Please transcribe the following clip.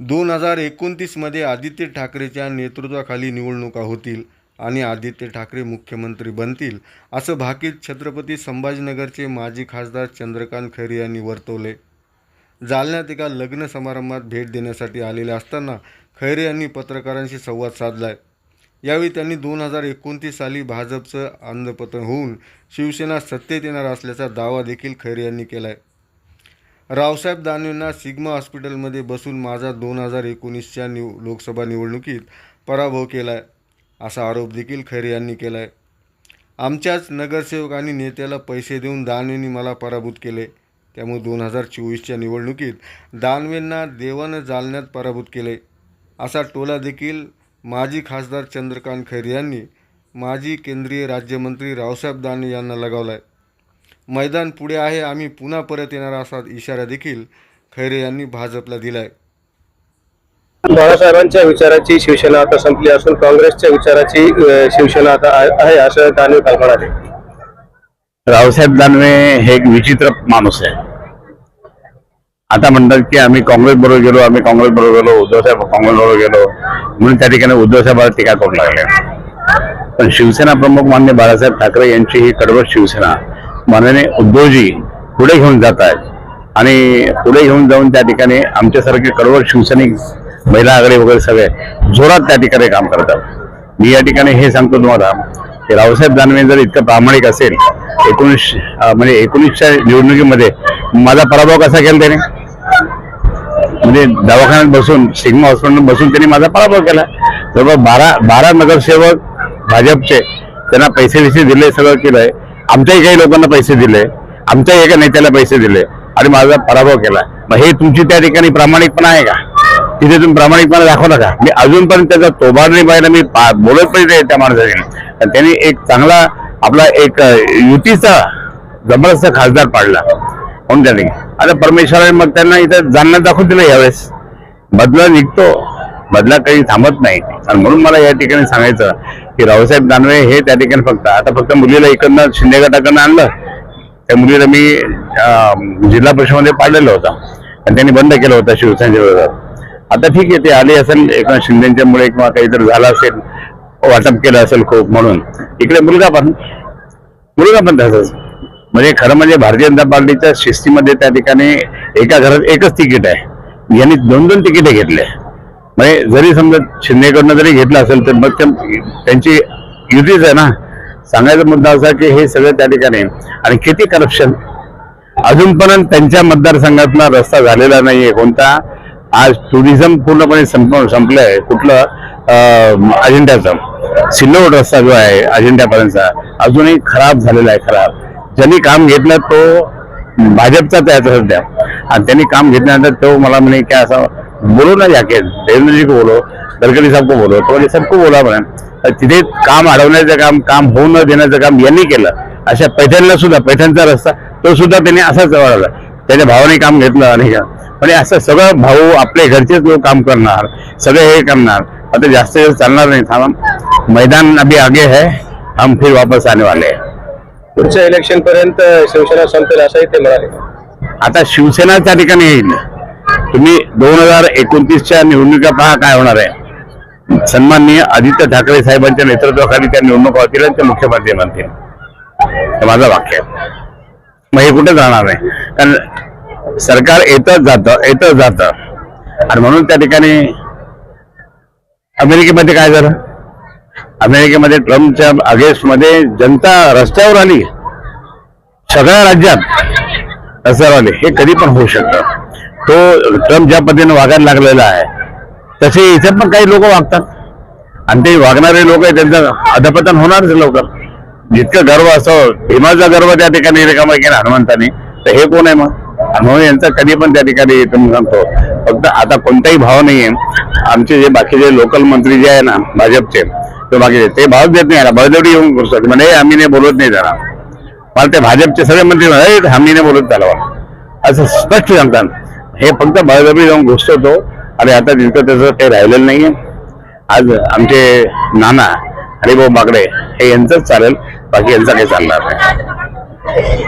दोन हजार एकोणतीसमध्ये आदित्य ठाकरेच्या नेतृत्वाखाली निवडणुका होतील आणि आदित्य ठाकरे मुख्यमंत्री बनतील असं भाकीत छत्रपती संभाजीनगरचे माजी खासदार चंद्रकांत खैरे यांनी वर्तवले. जालन्यात एका लग्न समारंभात भेट देण्यासाठी आलेले असताना खैरे यांनी पत्रकारांशी संवाद साधलाय. यावेळी त्यांनी दोन हजार एकोणतीस साली भाजपचं अंधपतन होऊन शिवसेना सत्तेत येणार असल्याचा दावा देखील खैरे यांनी केलाय. रावसाहेब दानवेंना सिग्मा हॉस्पिटलमध्ये बसून माझा दोन हजार एकोणीसच्या निव लोकसभा निवडणुकीत पराभव केला आहे असा आरोप देखील खैरे यांनी केला आहे आमच्याच नगरसेवक आणि नेत्याला पैसे देऊन दानवेंनी मला पराभूत केले. त्यामुळे दोन हजार चोवीसच्या निवडणुकीत दानवेंना देवानं जालन्यात पराभूत केले. असा टोला देखील माजी खासदार चंद्रकांत खैरे यांनी माजी केंद्रीय राज्यमंत्री रावसाहेब दानवे यांना लगावला आहे मैदान पुढे आहे आम्ही पुन्हा परत येणार असा इशारा देखील खैरे यांनी भाजपला दिलाय. बाळासाहेबांच्या विचाराची शिवसेना आता संपली असून काँग्रेसच्या विचाराची शिवसेना आता आहे आहे असं दानवे काल म्हणाले. रावसाहेब दानवे हे एक विचित्र माणूस आहे. आता म्हणतात की आम्ही काँग्रेस बरोबर गेलो आम्ही काँग्रेस बरोबर गेलो उद्धव साहेब काँग्रेस बरोबर गेलो. म्हणून त्या ठिकाणी उद्धव साहेबांवर टीका करू लागले. पण शिवसेना प्रमुख मान्य बाळासाहेब ठाकरे यांची ही कडवट शिवसेना. माननीय उद्धवजी पुढे घेऊन जात आहेत आणि पुढे घेऊन जाऊन त्या ठिकाणी आमच्यासारखे कडवट शिवसैनिक महिला आघाडी वगैरे सगळे जोरात त्या ठिकाणी काम करतात. मी या ठिकाणी हे सांगतो तुम्हाला की रावसाहेब दानवे जर इतकं प्रामाणिक असेल एकोणीस म्हणजे एकोणीसच्या निवडणुकीमध्ये माझा पराभव कसा केला त्याने? म्हणजे दवाखान्यात बसून सिग्मा हॉस्पिटल बसून त्यांनी माझा पराभव केला. जवळपास बारा बारा नगरसेवक भाजपचे त्यांना पैसे बिसे दिले सगळं केलंय. आमच्याही काही लोकांना पैसे दिले आमच्याही एका नेत्याला पैसे दिले आणि माझा पराभव केला. मग हे तुमची त्या ठिकाणी प्रामाणिकपणा आहे का? तिथे तुम्ही प्रामाणिकपणा दाखव का मी अजूनपर्यंत त्याचा तोबाड नाही पाहिला मी पा- बोलत पण त्या माणसाने त्यांनी एक चांगला आपला एक युतीचा जबरदस्त खासदार पाडला. म्हणून त्यांनी आता परमेश्वराने मग त्यांना इथं जाणण्यात दाखवून दिलं यावेळेस. बदला निघतो. बदला काही थांबत नाही. आणि म्हणून मला या ठिकाणी सांगायचं की रावसाहेब दानवे हे त्या ठिकाणी फक्त आता फक्त मुलीला इकडनं शिंदे गटाकडनं आणलं. त्या मुलीला मी जिल्हा परिषदेमध्ये पाडलेलं होतं. आणि त्यांनी बंद केलं होतं शिवसेनेच्या विरोधात. आता ठीक आहे ते आले असेल एकनाथ शिंदेच्यामुळे किंवा काहीतरी झालं असेल वाटप केलं असेल खूप म्हणून. इकडे मुलगा पण मुलगा पण तसंच. म्हणजे खरं म्हणजे भारतीय जनता पार्टीच्या शिस्तीमध्ये त्या ठिकाणी एका घरात एकच तिकीट आहे. यांनी दोन दोन तिकीटे घेतले. म्हणजे जरी समजा शिंदेकडनं जरी घेतलं असेल तर मग त्यांची युतीच आहे ना. सांगायचा मुद्दा असा की हे सगळं त्या ठिकाणी आणि किती करप्शन अजूनपर्यंत त्यांच्या मतदारसंघातला रस्ता झालेला नाहीये कोणता. आज टुरिझम पूर्णपणे संप संपलंय. कुठलं? अजिंठ्याचं सिल्लोड रस्ता जो आहे अजिंठ्यापर्यंतचा अजूनही खराब झालेला आहे खराब. ज्यांनी काम घेतलं तो भाजपचाच आहे सध्या. आणि त्यांनी काम घेतल्यानंतर तो मला म्हणे की असं बोलो ना जाके देवेंद्र जी को बोलो गडकरी साहेब को बोलो तो बोले सबको बोला म्हणे. तिथे काम अडवण्याचं काम काम होऊ न देण्याचं काम यांनी केलं. अशा पैठणला सुद्धा पैठणचा रस्ता तो सुद्धा त्यांनी असाच वाढवला त्याच्या भावाने काम घेतलं आणि का म्हणजे असं सगळं भाऊ आपले घरचेच लोक काम करणार सगळे हे करणार. आता जास्त दिवस चालणार नाही. थांबा. मैदान अभी आगे है. हम फिर वापस आने वाले हैं. पुढच्या इलेक्शन पर्यंत शिवसेना संपेल असंही ते म्हणाले. आता शिवसेना त्या ठिकाणी येईल. तुम्ही दोन हजार एकोणतीसच्या निवडणुका पहा काय होणार आहे. सन्माननीय आदित्य ठाकरे साहेबांच्या नेतृत्वाखाली त्या निवडणुका होतील आणि ते मुख्यमंत्री बनतील. हे माझं वाक्य आहे. मग हे कुठेच राहणार नाही कारण सरकार येतच जातं येतच जातं. आणि म्हणून त्या ठिकाणी अमेरिकेमध्ये काय झालं? अमेरिकेमध्ये ट्रम्पच्या अगेन्स्टमध्ये जनता रस्त्यावर आली. सगळ्या राज्यात रस्त्यावर आली. हे कधी पण होऊ शकतं. तो ट्रम्प ज्या पद्धतीने वागायला लागलेला आहे तसे इथे पण काही लोक वागतात. आणि ते वागणारे लोक आहे त्यांचं अधपतन होणारच लवकर. जितकं गर्व असं भीमाचा गर्व त्या ठिकाणी रिकामा केला हनुमंताने तर हे कोण आहे मग? आणि म्हणून यांचा कधी पण त्या ठिकाणी तुम्ही सांगतो फक्त आता कोणताही भाव नाहीये. आमचे जे बाकीचे लोकल मंत्री जे आहे ना भाजपचे ते बाकीचे ते भाव देत नाही आला बळजवडी येऊन करतात म्हणजे आम्ही नाही बोलत नाही त्याला मला ते भाजपचे सगळे मंत्री हमीने आम्ही नाही बोलत त्याला असं स्पष्ट सांगतात. हे फक्त बळजबरी जाऊन घुसतो आणि आता तिथं त्याचं काही राहिलेलं नाहीये. आज आमचे नाना हरिभाऊ बागडे हे यांचंच चालेल. बाकी यांचं काही चालणार नाही.